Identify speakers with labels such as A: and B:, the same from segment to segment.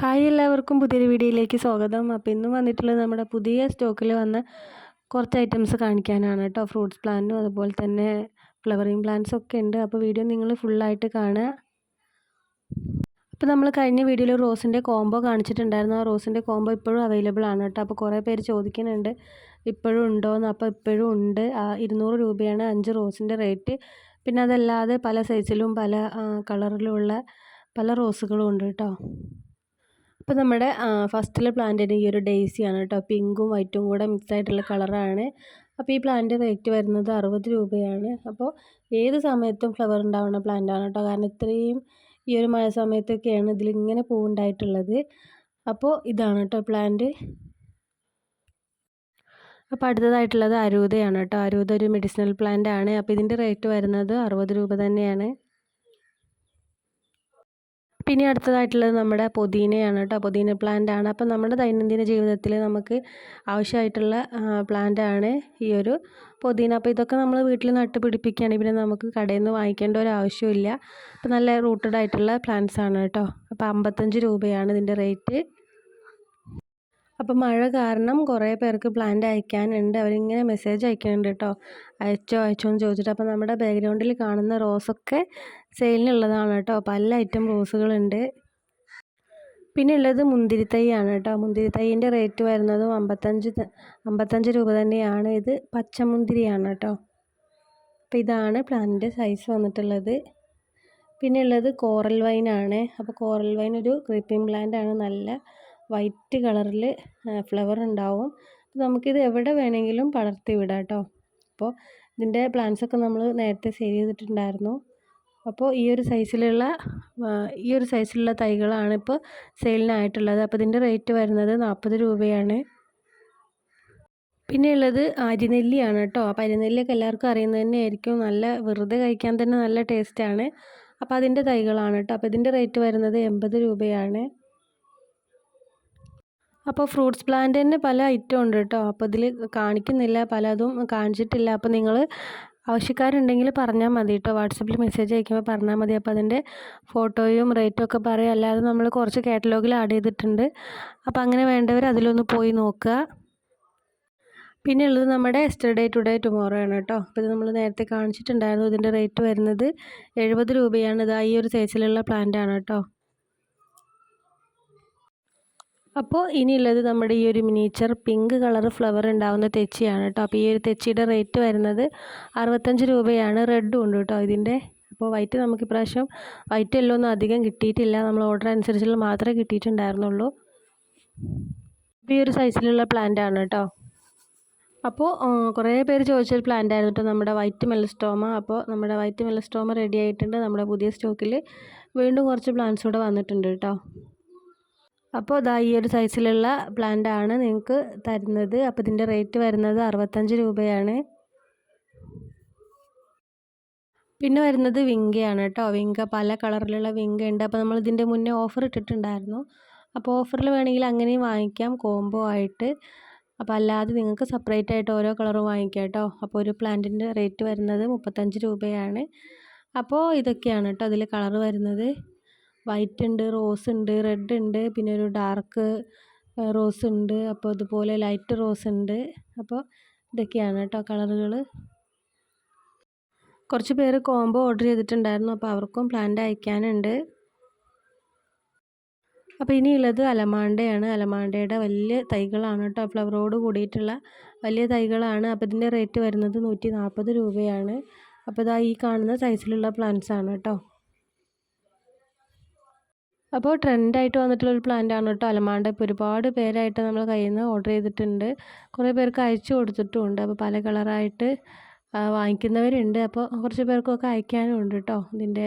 A: Hi എല്ലാവർക്കും പുതിയൊരു വീഡിയോയിലേക്ക് സ്വാഗതം. അപ്പോൾ ഇന്ന് വന്നിട്ടുള്ളത് നമ്മുടെ പുതിയ സ്റ്റോക്കിൽ വന്ന കുറച്ച് ഐറ്റംസ് കാണിക്കാനാണ് കേട്ടോ. ഫ്രൂട്ട്സ് പ്ലാന്റും അതുപോലെ തന്നെ ഫ്ലവറിങ് പ്ലാന്റ്സും ഒക്കെ ഉണ്ട്. അപ്പോൾ വീഡിയോ നിങ്ങൾ ഫുള്ളായിട്ട് കാണുക. അപ്പോൾ നമ്മൾ കഴിഞ്ഞ വീഡിയോയിൽ റോസിന്റെ കോംബോ കാണിച്ചിട്ടുണ്ടായിരുന്നു. ആ റോസിന്റെ കോംബോ ഇപ്പോഴും അവൈലബിൾ ആണ് കേട്ടോ. അപ്പോൾ കുറേ പേര് ചോദിക്കുന്നുണ്ട് ഇപ്പോഴും ഉണ്ടോയെന്ന് അപ്പോൾ ഇപ്പോഴും ഉണ്ട്. ഇരുന്നൂറ് രൂപയാണ് അഞ്ച് റോസിന്റെ റേറ്റ് പിന്നെ അതല്ലാതെ പല സൈസിലും പല കളറിലുമുള്ള പല റോസുകളും ഉണ്ട് കേട്ടോ. അപ്പോൾ നമ്മുടെ ഫസ്റ്റിലെ പ്ലാന്റിന് ഈ ഒരു ഡെയ്സിയാണ് കേട്ടോ പിങ്കും വൈറ്റും കൂടെ മിക്സ് ആയിട്ടുള്ള കളറാണ് അപ്പോൾ ഈ പ്ലാന്റ് റേറ്റ് വരുന്നത് അറുപത് രൂപയാണ്. അപ്പോൾ ഏത് സമയത്തും ഫ്ലവർ ഉണ്ടാവുന്ന പ്ലാന്റാണ് കേട്ടോ കാരണം ഇത്രയും ഈ ഒരു മഴ സമയത്തൊക്കെയാണ് ഇതിലിങ്ങനെ പൂവുണ്ടായിട്ടുള്ളത് അപ്പോൾ ഇതാണ് കേട്ടോ പ്ലാന്റ് അപ്പോൾ അടുത്തതായിട്ടുള്ളത് അരൂതയാണ് കേട്ടോ അരൂത ഒരു മെഡിസിനൽ പ്ലാന്റ് ആണ്. അപ്പോൾ ഇതിന്റെ റേറ്റ് വരുന്നത് അറുപത് രൂപ തന്നെയാണ്. പിന്നെ അടുത്തതായിട്ടുള്ളത് നമ്മുടെ പുതിനയാണ് കേട്ടോ. പുതിന പ്ലാന്റ് ആണ്. അപ്പോൾ നമ്മുടെ ദൈനംദിന ജീവിതത്തിൽ നമുക്ക് ആവശ്യമായിട്ടുള്ള പ്ലാന്റ് ആണ് ഈ ഒരു പുതിന. അപ്പോൾ ഇതൊക്കെ നമ്മൾ വീട്ടിൽ നട്ട് പിടിപ്പിക്കുകയാണെങ്കിൽ പിന്നെ നമുക്ക് കടയിൽ നിന്ന് വാങ്ങിക്കേണ്ട ഒരു ആവശ്യമില്ല അപ്പോൾ നല്ല റൂട്ടഡ് ആയിട്ടുള്ള പ്ലാന്റ്സ് ആണ് കേട്ടോ. അപ്പോൾ അമ്പത്തഞ്ച് രൂപയാണ് ഇതിന്റെ റേറ്റ് അപ്പോൾ മഴ കാരണം കുറേ പേർക്ക് പ്ലാന്റ് അയക്കാനുണ്ട്. അവരിങ്ങനെ മെസ്സേജ് അയക്കുന്നുണ്ട് കേട്ടോ അയച്ചോ അയച്ചോ എന്ന് ചോദിച്ചിട്ട്. അപ്പോൾ നമ്മുടെ ബാക്ക്ഗ്രൗണ്ടിൽ കാണുന്ന റോസൊക്കെ സെയിലിനുള്ളതാണ് കേട്ടോ പല ഐറ്റം റോസുകളുണ്ട് പിന്നെ ഉള്ളത് മുന്തിരിത്തൈയാണ് കേട്ടോ മുന്തിരിത്തൈന്റെ റേറ്റ് വരുന്നതും അമ്പത്തഞ്ച് അമ്പത്തഞ്ച് രൂപ തന്നെയാണ്. ഇത് പച്ചമുന്തിരിയാണ് കേട്ടോ അപ്പോൾ ഇതാണ് പ്ലാന്റിന്റെ സൈസ് വന്നിട്ടുള്ളത്. പിന്നെ ഉള്ളത് കോറൽ വൈനാണ്. അപ്പോൾ കോറൽ വൈൻ ഒരു ക്രീപ്പിംഗ് പ്ലാന്റ് ആണ്. നല്ല വൈറ്റ് കളറിൽ ഫ്ലവർ ഉണ്ടാവും. നമുക്കിത് എവിടെ വേണമെങ്കിലും പടർത്തി വിടാം കേട്ടോ. അപ്പോൾ ഇതിന്റെ പ്ലാന്റ്സൊക്കെ നമ്മൾ നേരത്തെ സെയിൽ ചെയ്തിട്ടുണ്ടായിരുന്നു. അപ്പോൾ ഈ ഒരു സൈസിലുള്ള ഈ ഒരു സൈസിലുള്ള തൈകളാണ് ഇപ്പോൾ സെയിലിനായിട്ടുള്ളത് അപ്പോൾ ഇതിന്റെ റേറ്റ് വരുന്നത് നാൽപ്പത് രൂപയാണ്. പിന്നെ ഉള്ളത് അരിനെല്ലിയാണ് കേട്ടോ. അപ്പോൾ അരിനെല്ലിയൊക്കെ എല്ലാവർക്കും അറിയുന്നത് തന്നെ ആയിരിക്കും നല്ല വെറുതെ കഴിക്കാൻ തന്നെ നല്ല ടേസ്റ്റാണ് അപ്പോൾ അതിന്റെ തൈകളാണ് കേട്ടോ. അപ്പോൾ ഇതിന്റെ റേറ്റ് വരുന്നത് എൺപത് രൂപയാണ്. അപ്പോൾ ഫ്രൂട്ട്സ് പ്ലാന്റ് തന്നെ പല ഐറ്റം ഉണ്ട് കേട്ടോ. അപ്പോൾ ഇതിൽ കാണിക്കുന്നില്ല പലതും കാണിച്ചിട്ടില്ല. അപ്പോൾ നിങ്ങൾ ആവശ്യക്കാരുണ്ടെങ്കിൽ പറഞ്ഞാൽ മതി കേട്ടോ. വാട്സപ്പിൽ മെസ്സേജ് അയക്കുമ്പോൾ പറഞ്ഞാൽ മതി. അപ്പോൾ അതിന്റെ ഫോട്ടോയും റേറ്റും ഒക്കെ പറയും. അല്ലാതെ നമ്മൾ കുറച്ച് കാറ്റലോഗിൽ ആഡ് ചെയ്തിട്ടുണ്ട്. അപ്പോൾ അങ്ങനെ വേണ്ടവർ അതിലൊന്ന് പോയി നോക്കുക. പിന്നെ ഉള്ളത് നമ്മുടെ എസ്റ്റർഡേ ടുഡേ ടുമോറോ ആണ് കേട്ടോ. അപ്പോൾ ഇത് നമ്മൾ നേരത്തെ കാണിച്ചിട്ടുണ്ടായിരുന്നു ഇതിന്റെ റേറ്റ് വരുന്നത് എഴുപത് രൂപയാണ്. ഇത് ഈ ഒരു സൈസിലുള്ള പ്ലാന്റ് ആണ് കേട്ടോ. അപ്പോൾ ഇനിയുള്ളത് നമ്മുടെ ഈ ഒരു മിനിയേച്ചർ പിങ്ക് കളർ ഫ്ലവർ ഉണ്ടാവുന്ന തെച്ചിയാണ് കേട്ടോ. അപ്പോൾ ഈ ഒരു തെച്ചിയുടെ റേറ്റ് വരുന്നത് അറുപത്തഞ്ച് രൂപയാണ്. റെഡും ഉണ്ട് കേട്ടോ ഇതിന്റെ. അപ്പോൾ വൈറ്റ് നമുക്ക് ഇപ്രാവശ്യം വൈറ്റ് എല്ലോ ഒന്നും അധികം കിട്ടിയിട്ടില്ല. നമ്മൾ ഓർഡർ അനുസരിച്ചുള്ള മാത്രമേ കിട്ടിയിട്ടുണ്ടായിരുന്നുള്ളൂ. അപ്പോൾ ഈ ഒരു സൈസിലുള്ള പ്ലാന്റ് ആണ് കേട്ടോ. അപ്പോൾ കുറേ പേര് ചോദിച്ചൊരു പ്ലാന്റ് ആയിരുന്നു കേട്ടോ നമ്മുടെ വൈറ്റ് മെലസ്റ്റോമ അപ്പോൾ നമ്മുടെ വൈറ്റ് മെലസ്റ്റോമ റെഡി ആയിട്ടുണ്ട്. നമ്മുടെ പുതിയ സ്റ്റോക്കിൽ വീണ്ടും കുറച്ച് പ്ലാന്റ്സ് കൂടെ വന്നിട്ടുണ്ട് കേട്ടോ. അപ്പോൾ ഇതാ ഈ ഒരു സൈസിലുള്ള പ്ലാന്റ് ആണ് നിങ്ങൾക്ക് തരുന്നത്. അപ്പോൾ ഇതിന്റെ റേറ്റ് വരുന്നത് അറുപത്തഞ്ച് രൂപയാണ്. പിന്നെ വരുന്നത് വിങ്കയാണ് കേട്ടോ. വിങ്ക പല കളറിലുള്ള വിങ്ക ഉണ്ട്. അപ്പോൾ നമ്മൾ ഇതിന്റെ മുന്നേ ഓഫർ ഇട്ടിട്ടുണ്ടായിരുന്നു. അപ്പോൾ ഓഫറിൽ വേണമെങ്കിൽ അങ്ങനെയും വാങ്ങിക്കാം കോംബോ ആയിട്ട്. അപ്പോൾ അല്ലാതെ നിങ്ങൾക്ക് സെപ്പറേറ്റ് ആയിട്ട് ഓരോ കളറും വാങ്ങിക്കാം കേട്ടോ. അപ്പോൾ ഒരു പ്ലാന്റിന്റെ റേറ്റ് വരുന്നത് മുപ്പത്തഞ്ച് രൂപയാണ്. അപ്പോൾ ഇതൊക്കെയാണ് കേട്ടോ അതിൽ കളർ വരുന്നത്. വൈറ്റ് ഉണ്ട് റോസ് ഉണ്ട് റെഡ് ഉണ്ട് പിന്നെ ഒരു ഡാർക്ക് റോസ് ഉണ്ട് അപ്പോൾ അതുപോലെ ലൈറ്റ് റോസ് ഉണ്ട്. അപ്പോൾ ഇതൊക്കെയാണ് കേട്ടോ കളറുകൾ കുറച്ച് പേര് കോംബോ ഓർഡർ ചെയ്തിട്ടുണ്ടായിരുന്നു അപ്പോൾ അവർക്കും പ്ലാന്റ് അയക്കാനുണ്ട്. അപ്പോൾ ഇനിയുള്ളത് അലമാണ്ടയാണ്. അലമാണ്ടയുടെ വലിയ തൈകളാണ് കേട്ടോ ഫ്ലവറോട് കൂടിയിട്ടുള്ള വലിയ തൈകളാണ്. അപ്പോൾ ഇതിന്റെ റേറ്റ് വരുന്നത് നൂറ്റി നാൽപ്പത് രൂപയാണ്. അപ്പോൾ ഇതാ ഈ കാണുന്ന സൈസിലുള്ള പ്ലാന്റ്സ് ആണ് കേട്ടോ അപ്പോൾ ട്രെൻഡായിട്ട് വന്നിട്ടുള്ള ഒരു പ്ലാന്റ് ആണ് കേട്ടോ. അലമാണ്ട ഇപ്പോൾ ഒരുപാട് പേരായിട്ട് നമ്മൾ കയ്യിൽ നിന്ന് ഓർഡർ ചെയ്തിട്ടുണ്ട്. കുറേ പേർക്ക് അയച്ചു കൊടുത്തിട്ടുമുണ്ട്. അപ്പോൾ പല കളറായിട്ട് വാങ്ങിക്കുന്നവരുണ്ട്. അപ്പോൾ കുറച്ച് പേർക്കൊക്കെ അയക്കാനും ഉണ്ട് കേട്ടോ. ഇതിന്റെ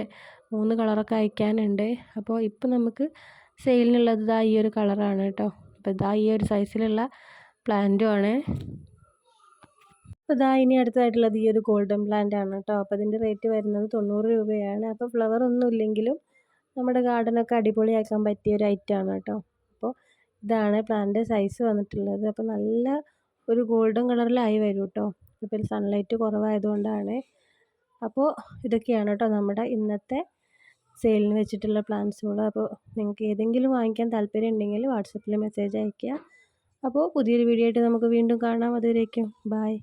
A: മൂന്ന് കളറൊക്കെ അയക്കാനുണ്ട്. അപ്പോൾ ഇപ്പോൾ നമുക്ക് സെയിലിനുള്ളത് ഇതാ ഈ ഒരു കളറാണ് കേട്ടോ. അപ്പോൾ ഇതാ ഈ ഒരു സൈസിലുള്ള പ്ലാന്റുമാണ് അപ്പോൾ ഇതാ ഇനി അടുത്തതായിട്ടുള്ളത് ഈ ഒരു ഗോൾഡൻ പ്ലാന്റ് ആണ് കേട്ടോ. അപ്പോൾ ഇതിന്റെ റേറ്റ് വരുന്നത് തൊണ്ണൂറ് രൂപയാണ്. അപ്പോൾ ഫ്ലവർ ഒന്നും ഇല്ലെങ്കിലും നമ്മുടെ ഗാർഡനൊക്കെ അടിപൊളിയാക്കാൻ പറ്റിയ ഒരു ഐറ്റം ആണ് കേട്ടോ. അപ്പോൾ ഇതാണ് പ്ലാന്റിന്റെ സൈസ് വന്നിട്ടുള്ളത്. അപ്പോൾ നല്ല ഒരു ഗോൾഡൻ കളറിലായി വരും കേട്ടോ. ഇപ്പോൾ സൺലൈറ്റ് കുറവായതുകൊണ്ടാണ്. അപ്പോൾ ഇതൊക്കെയാണ് കേട്ടോ നമ്മുടെ ഇന്നത്തെ സെയിലിന് വെച്ചിട്ടുള്ള പ്ലാന്റ്സുകൾ. അപ്പോൾ നിങ്ങൾക്ക് ഏതെങ്കിലും വാങ്ങിക്കാൻ താല്പര്യം ഉണ്ടെങ്കിൽ വാട്സപ്പിൽ മെസ്സേജ് അയയ്ക്കുക. അപ്പോൾ പുതിയൊരു വീഡിയോ ആയിട്ട് നമുക്ക് വീണ്ടും കാണാം. അതുവരേക്കും. ബായ്